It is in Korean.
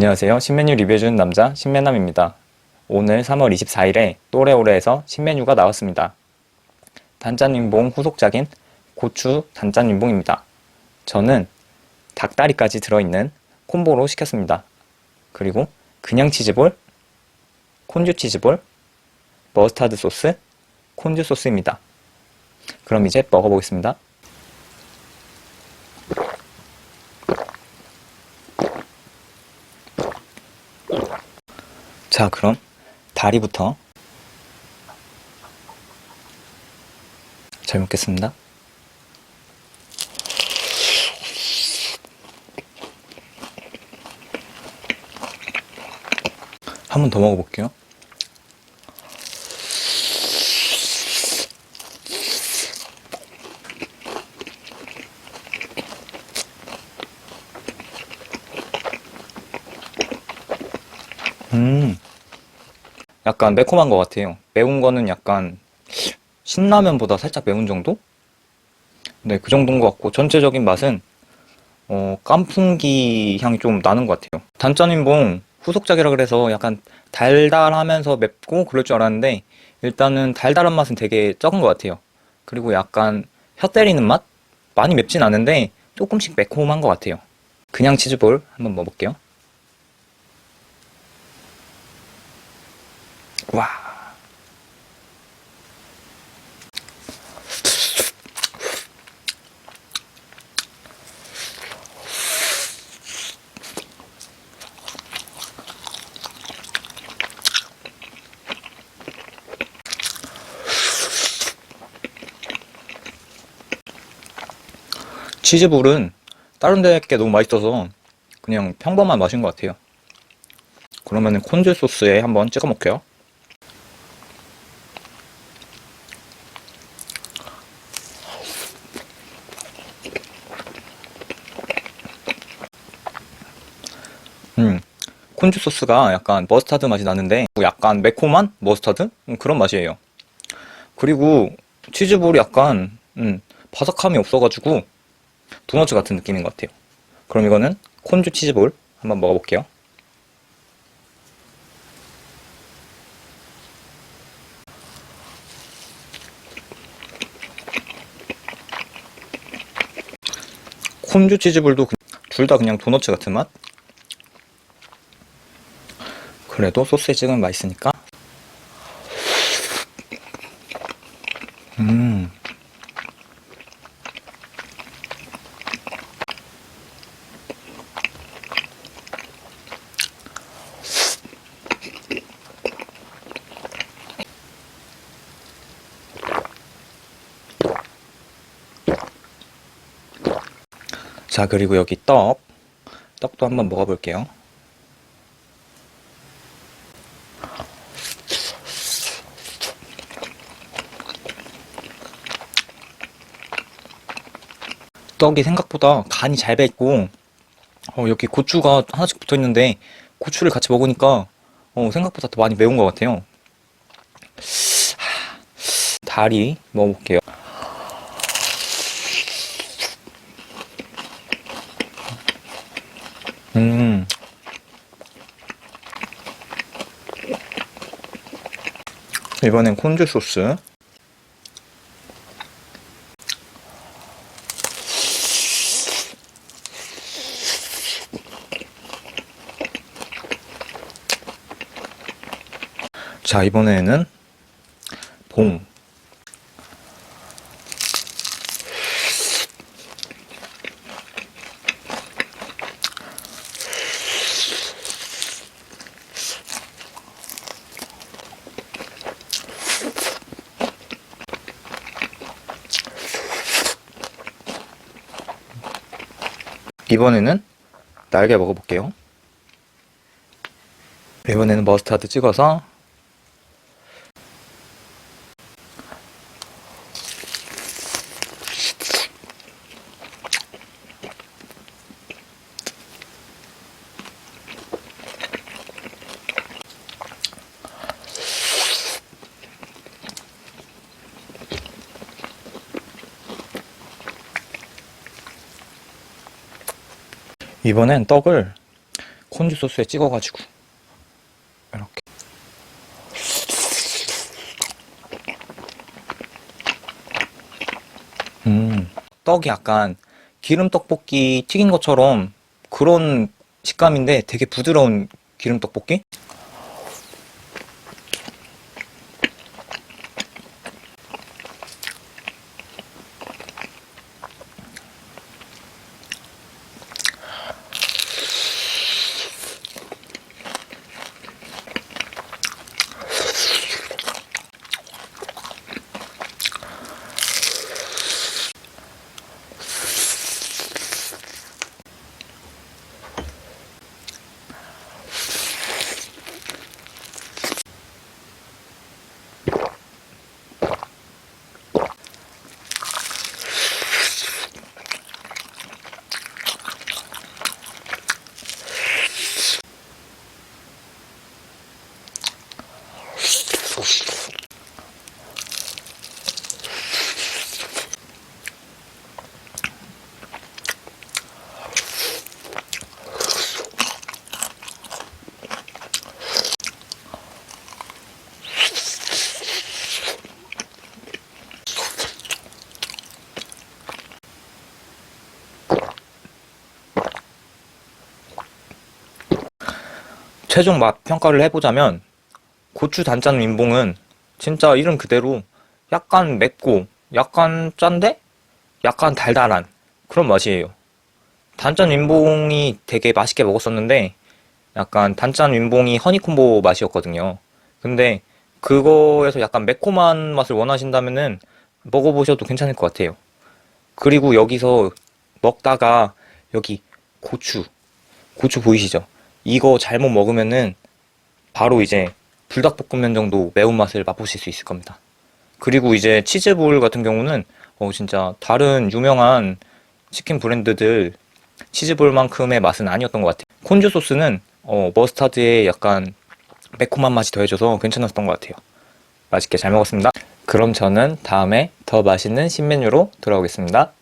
안녕하세요. 신메뉴 리뷰해주는 남자 신메남입니다. 오늘 3월 24일에 또래오레에서 신메뉴가 나왔습니다. 단짠인봉 후속작인 고추 단짠인봉입니다. 저는 닭다리까지 들어있는 콤보로 시켰습니다. 그리고 그냥 치즈볼, 콘듀 치즈볼, 머스타드 소스, 콘듀 소스입니다. 그럼 이제 먹어보겠습니다. 자, 그럼 다리부터 잘 먹겠습니다. 한 번 더 먹어볼게요. 음, 약간 매콤한 것 같아요. 매운 거는 약간 신라면보다 살짝 매운 정도? 네, 그 정도인 것 같고, 전체적인 맛은, 어, 깐풍기 향이 좀 나는 것 같아요. 단짠인봉 후속작이라 그래서 약간 달달하면서 맵고 그럴 줄 알았는데, 일단은 달달한 맛은 되게 적은 것 같아요. 그리고 약간 혀 때리는 맛? 많이 맵진 않은데, 조금씩 매콤한 것 같아요. 그냥 치즈볼 한번 먹어볼게요. 와. 치즈볼은 다른 데게 너무 맛있어서 그냥 평범한 맛인 것 같아요. 그러면은 콘즈 소스에 한번 찍어 먹게요. 음, 콘주 소스가 약간 머스타드 맛이 나는데 약간 매콤한 머스타드 음, 그런 맛이에요. 그리고 치즈볼이 약간 음, 바삭함이 없어가지고 도너츠 같은 느낌인 것 같아요. 그럼 이거는 콘주 치즈볼 한번 먹어볼게요. 콘주 치즈볼도 둘 다 그냥 도너츠 같은 맛? 그래도 찍으면 맛있으니까. 음. 자, 그리고 여기 떡. 떡도 한번 먹어볼게요. 떡이 생각보다 간이 잘 배있고 어, 여기 고추가 하나씩 붙어 있는데 고추를 같이 먹으니까 어, 생각보다 더 많이 매운 것 같아요. 하, 다리 먹어볼게요. 음. 이번엔 콘즈 소스. 자, 이번에는 봉. 이번에는 날개 먹어볼게요. 이번에는 머스타드 찍어서 이번엔 떡을 콘주 소스에 찍어가지고 이렇게 음 떡이 약간 기름 떡볶이 튀긴 것처럼 그런 식감인데 되게 부드러운 기름 떡볶이? 최종 맛 평가를 해보자면 고추 단짠 민봉은 진짜 이름 그대로 약간 맵고 약간 짠데 약간 달달한 그런 맛이에요. 단짠 민봉이 되게 맛있게 먹었었는데 약간 단짠 민봉이 허니콤보 맛이었거든요. 근데 그거에서 약간 매콤한 맛을 원하신다면은 먹어보셔도 괜찮을 것 같아요. 그리고 여기서 먹다가 여기 고추, 고추 보이시죠? 이거 잘못 먹으면은 바로 이제 불닭볶음면 정도 매운맛을 맛보실 수 있을 겁니다. 그리고 이제 치즈볼 같은 경우는 어 진짜 다른 유명한 치킨 브랜드들 치즈볼만큼의 맛은 아니었던 것 같아요. 콘주 소스는 어 머스타드에 약간 매콤한 맛이 더해져서 괜찮았던 것 같아요. 맛있게 잘 먹었습니다. 그럼 저는 다음에 더 맛있는 신메뉴로 돌아오겠습니다.